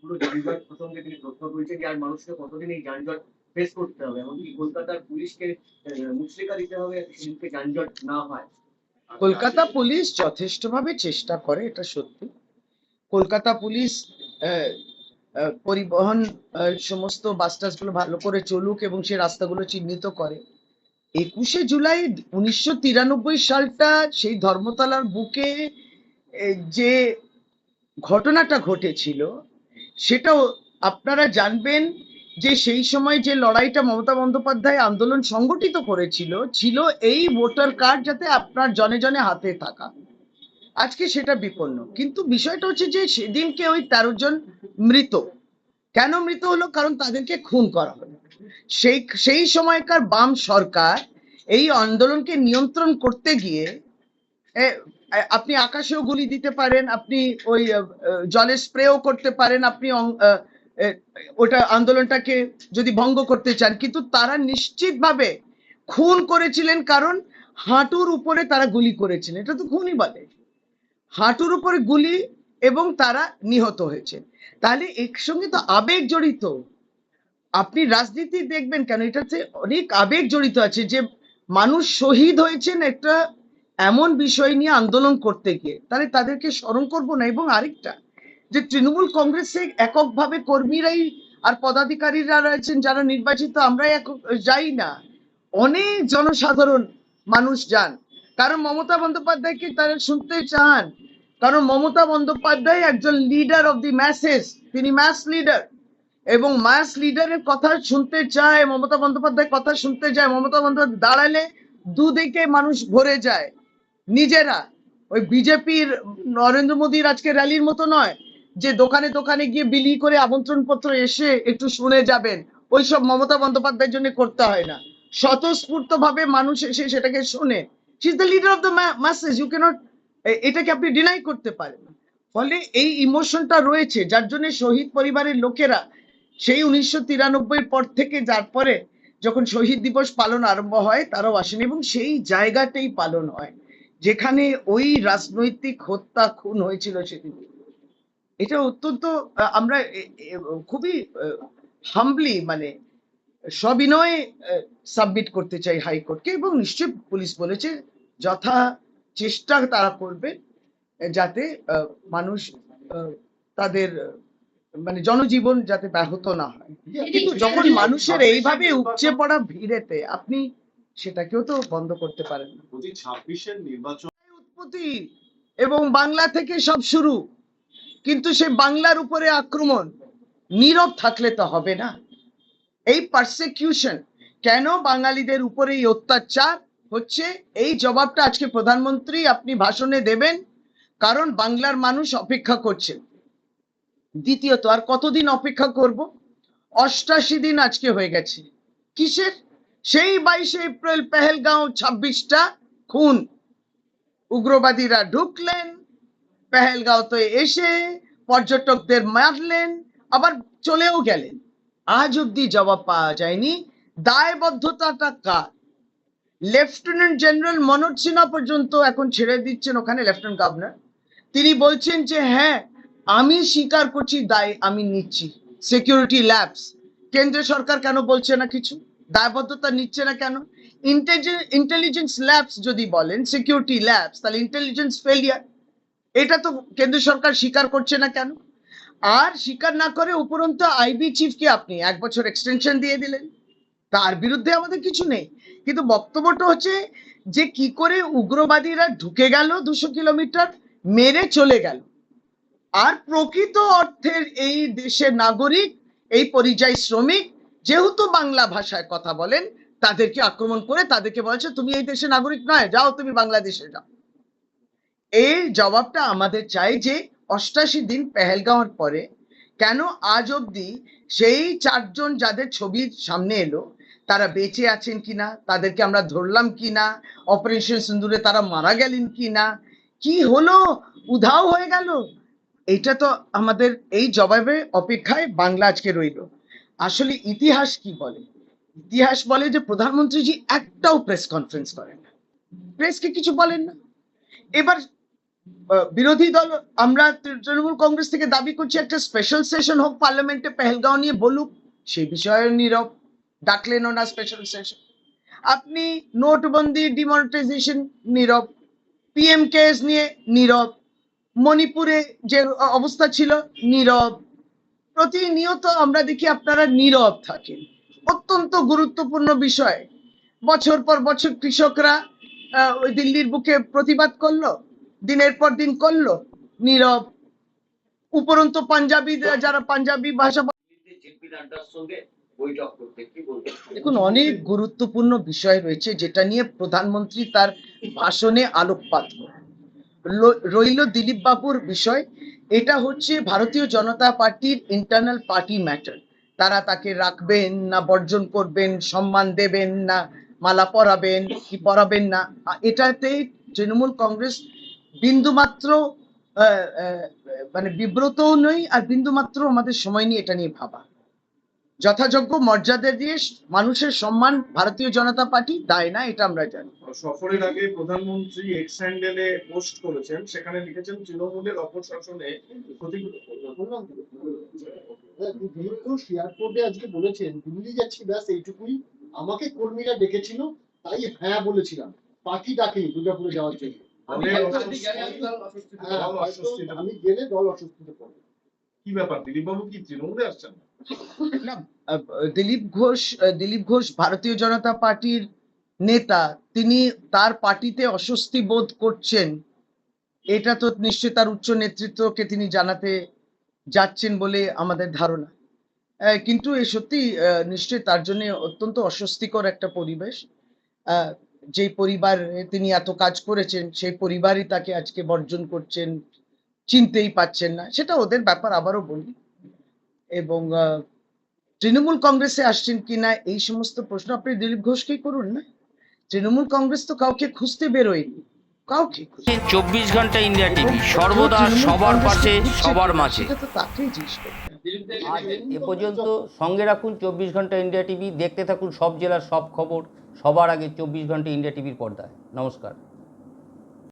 পুরো যানজট প্রসঙ্গে তিনি প্রশ্ন করেছেন যে আর মানুষকে কতদিন এই যানজট ফেস করতে হবে? এমনকি কলকাতার পুলিশকে মুচলেকা দিতে হবে সেদিনকে যানজট না হয়। কলকাতা পুলিশ যথেষ্টভাবে চেষ্টা করে, এটা সত্যি। কলকাতা পুলিশ পরিবহন সমস্ত বাস টাসগুলো ভালো করে চলুক এবং সে রাস্তাগুলো চিহ্নিত করে। একুশে জুলাই উনিশশো তিরানব্বই সালটা সেই ধর্মতলার বুকে যে ঘটনাটা ঘটেছিল, সেটাও আপনারা জানবেন যে সেই সময় যে লড়াইটা মমতা বন্দ্যোপাধ্যায় আন্দোলন সংগঠিত করেছিল, ছিল এই ভোটার কার্ড যাতে আপনার জনে জনে হাতে থাকা। আজকে সেটা বিপন্ন। কিন্তু বিষয়টা হচ্ছে যে সেদিনকে ওই তেরো জন মৃত। কেন মৃত হলো? কারণ তাদেরকে খুন করা হলো। সেই সেই সময়কার বাম সরকার এই আন্দোলনকে নিয়ন্ত্রণ করতে গিয়ে আপনি আকাশেও গুলি দিতে পারেন, আপনি ওই জলে স্প্রেও করতে পারেন, আপনি ওটা আন্দোলনটাকে যদি ভঙ্গ করতে চান। কিন্তু তারা নিশ্চিতভাবে খুন করেছিলেন কারণ হাঁটুর উপরে তারা গুলি করেছিলেন এটা তো খুনই বলে। হাঁটুর উপরে গুলি এবং তারা নিহত হয়েছে। তাহলে এর সঙ্গে তো আবেগ জড়িত। আপনি রাজনীতি দেখবেন কেন? এটাতে অনেক আবেগ জড়িত আছে যে মানুষ শহীদ হয়েছেন একটা এমন বিষয় নিয়ে আন্দোলন করতে গিয়ে, তাহলে তাদেরকে স্মরণ করব না এবং আরেকটা, যে তৃণমূল কংগ্রেসে এককভাবে কর্মীরাই আর পদাধিকারীরা রয়েছেন যারা নির্বাচিত আমরা একক যাই না। অনেক জনসাধারণ মানুষ যান। কারণ মমতা বন্দ্যোপাধ্যায়কে তারা শুনতে চান। কারণ মমতা বন্দ্যোপাধ্যায় একজন লিডার অফ দি ম্যাসেজ তিনি ম্যাস লিডার এবং মাস লিডারের কথা শুনতে চায়, মমতা বন্দ্যোপাধ্যায় কথা শুনতে চায়, মমতা বন্দ্যোপাধ্যায় দাঁড়ালে দুদিকে মানুষ ভরে যায়। নিজেরা। ওই বিজেপির নরেন্দ্র মোদীর আজকে র্যালির মতো নয় যে দোকানে দোকানে গিয়ে বিলি করে আমন্ত্রণ পত্র এসে একটু শুনে যাবেন। ওইসব মমতা বন্দ্যোপাধ্যায়ের জন্য করতে হয় না। স্বতঃস্ফূর্ত ভাবে মানুষ এসে সেটাকে শোনে। Is the leader of the you এটাকে আপনি ডিনাই করতে পারেন। ফলে এই ইমোশনটা রয়েছে, যার জন্য শহীদ পরিবারের লোকেরা সেই উনিশশো তিরানব্বই পর থেকে যার পরে যখন শহীদ দিবস পালন আরম্ভ হয়, তারাও আসেন এবং সেই জায়গাতেই পালন হয়। যেখানে ওই রাজনৈতিক হত্যা খুন হয়েছিল সেদিন। এটা অত্যন্ত আমরা খুবই হাম্বলি মানে সবিনয়ে সাবমিট করতে চাই হাইকোর্টকে এবং নিশ্চয়ই পুলিশ বলেছে যথা চেষ্টা তারা করবে যাতে মানুষ তাদের মানে জনজীবন যাতে ব্যাহত না হয়। কিন্তু যখন মানুষের এইভাবে উপচে পড়া ভিড়েতে আপনি সেটাকেও তো বন্ধ করতে পারেন ছাব্বিশের নির্বাচন উৎপত্তি এবং বাংলা থেকে সব শুরু। কিন্তু সেই বাংলার উপরে আক্রমণ নীরব থাকলে তো হবে না। এই পারসিকিউশন কেন বাঙালিদের উপরে এই অত্যাচার হচ্ছে? এই জবাবটা আজকে প্রধানমন্ত্রী আপনি ভাষণে দেবেন কারণ বাংলার মানুষ অপেক্ষা করছেন দ্বিতীয়ত আর কতদিন অপেক্ষা করব? অষ্টাশি দিন আজকে হয়ে গেছে। কিসের? সেই বাইশে এপ্রিল পেহেলগাঁও ছাব্বিশটা খুন। উগ্রবাদীরা ঢুকলেন পেহেলগাঁওতে এসে পর্যটকদের মারলেন, আবার চলেও গেলেন। আজ অব্দি জবাব পাওয়া যায়নি, দায়বদ্ধতাটা কার? লেফটেন্যান্ট জেনারেল মনোজ সিনহা পর্যন্ত এখন ছেড়ে দিচ্ছেন ওখানে লেফটেন্যান্ট গভর্নর। তিনি বলছেন যে হ্যাঁ আমি স্বীকার করছি, দায় আমি নিচ্ছি। Security labs. কেন্দ্র সরকার কেন বলছে না কিছু? দায়বদ্ধতা নিচ্ছে না কেন? ইন্টেলিজেন্স ল্যাবস যদি বলেন সিকিউরিটি ল্যাবস তাহলে ইন্টেলিজেন্স ফেলিয়ার এটা তো কেন্দ্র সরকার স্বীকার করছে না কেন? আর স্বীকার না করে উপরন্ত আইবি চিফকে আপনি এক বছর এক্সটেনশন দিয়ে দিলেন। তার বিরুদ্ধে আমাদের কিছু নেই। কিন্তু বক্তব্যটা হচ্ছে যে কি করে উগ্রবাদীরা ঢুকে গেল দুশো কিলোমিটার, মেরে চলে গেল। আর প্রকৃত অর্থের এই দেশের নাগরিক, এই পরিযায়ী শ্রমিক যেহেতু বাংলা ভাষায় কথা বলেন, তাদেরকে আক্রমণ করে তাদেরকে বলছে তুমি এই দেশের নাগরিক নয়, যাও তুমি বাংলাদেশে যাও। এই জবাবটা আমাদের চাই যে অষ্টাশি দিন পেহেলগাঁওয়ের পরে কেন আজ অবধি সেই চারজন যাদের ছবি সামনে এলো, তারা বেঁচে আছেন কিনা, তাদেরকে আমরা ধরলাম কিনা, অপারেশন সিন্দুরে তারা মারা গেলেন কিনা, কি হলো, উধাও হয়ে গেল? এটা তো আমাদের এই জবাবে অপেক্ষায় বাংলা আজকে রইল। আসলে ইতিহাস কি বলে? ইতিহাস বলে যে প্রধানমন্ত্রীজি একটাও প্রেস কনফারেন্স করেন না। প্রেসকে কিছু বলেন না। এবার বিরোধী দল, আমরা তৃণমূল কংগ্রেস থেকে দাবি করছি একটা স্পেশাল সেশন হোক পার্লামেন্টে পেহেলগাঁও নিয়ে বলুক সেই বিষয়ে নীরব ডাকলেনও না স্পেশাল সেশন আপনি নোটবন্দি ডিমনিটাইজেশন নীরব পিএম কেস নিয়ে নীরব, মণিপুরে যে অবস্থা ছিল নীরব প্রতিনিয়ত আমরা দেখি আপনারা নীরব থাকেন। অত্যন্ত গুরুত্বপূর্ণ বিষয়। বছর পর বছর কৃষকরা ওই দিল্লির বুকে প্রতিবাদ করল দিনের পর দিন করল নীরব। উপরন্তু পাঞ্জাবি যারা পাঞ্জাবি ভাষা দেখুন অনেক গুরুত্বপূর্ণ বিষয় রয়েছে যেটা নিয়ে প্রধানমন্ত্রী তার ভাষণে আলোকপাত করেন। রইল দিলীপ বাবুর বিষয়। এটা হচ্ছে ভারতীয় জনতা পার্টির ইন্টারনাল পার্টি ম্যাটার তারা তাকে রাখবেন না, বর্জন করবেন, সম্মান দেবেন না, মালা পরাবেন কি পরাবেন না। এটাতে তৃণমূল কংগ্রেস বিন্দুমাত্র মানে বিব্রতও নই আর বিন্দুমাত্র আমাদের সময় নিয়ে এটা নিয়ে ভাবা। যথাযোগ্য মর্যাদা দিয়ে মানুষের সম্মান ভারতীয় জনতা পার্টি দেয় না এটা আমরা জানি। সফরের আগে প্রধানমন্ত্রী এক্স হ্যান্ডেলে পোস্ট করেছেন সেখানে লিখেছেন তৃণমূলের অপশাসনে এয়ারপোর্টে আজকে বলেছেন দিল্লি যাচ্ছি ব্যাস এইটুকুই। আমাকে কর্মীরা ডেকেছিল তাই হ্যাঁ বলেছিলাম। পার্টি ডাকেনি দুর্গাপুরে যাওয়ার জন্য। হ্যাঁ, অস্বস্তিতে- হ্যাঁ। আমি গেলে দল অসুস্থতে পড়বে কি ব্যাপার? দিলীপ বাবু কি তৃণমূলে আসছেন? না দিলীপ ঘোষ দিলীপ ঘোষ ভারতীয় জনতা পার্টির নেতা তিনি তার পার্টিতে অস্বস্তি বোধ করছেন। এটা তো নিশ্চয়ই তার উচ্চ নেতৃত্বকে তিনি জানাতে যাচ্ছেন বলে আমাদের ধারণা। কিন্তু এ সত্যি আহ, নিশ্চয়ই তার জন্য অত্যন্ত অস্বস্তিকর একটা পরিবেশ। যেই পরিবার তিনি এত কাজ করেছেন সেই পরিবারই তাকে আজকে বর্জন করছেন চিনতেই পাচ্ছেন না। সেটা ওদের ব্যাপার আবারও বলি। এবং আহ, তৃণমূল কংগ্রেসে আসছেন কিনা এই সমস্ত প্রশ্ন আপনি দিলীপ ঘোষকেই করুন না? তৃণমূল কংগ্রেস তো কাউকে খুঁজতে বেরোয়নি। কাউকে চব্বিশ ঘণ্টা ইন্ডিয়া টিভি সর্বদা সবার পাশে সবার মাঝে। তো তাকেই জিজ্ঞেস এ পর্যন্ত সঙ্গে রাখুন চব্বিশ ঘণ্টা ইন্ডিয়া টিভি দেখতে থাকুন সব জেলার সব খবর সবার আগে চব্বিশ ঘণ্টা ইন্ডিয়া টিভির পর্দায়। নমস্কার।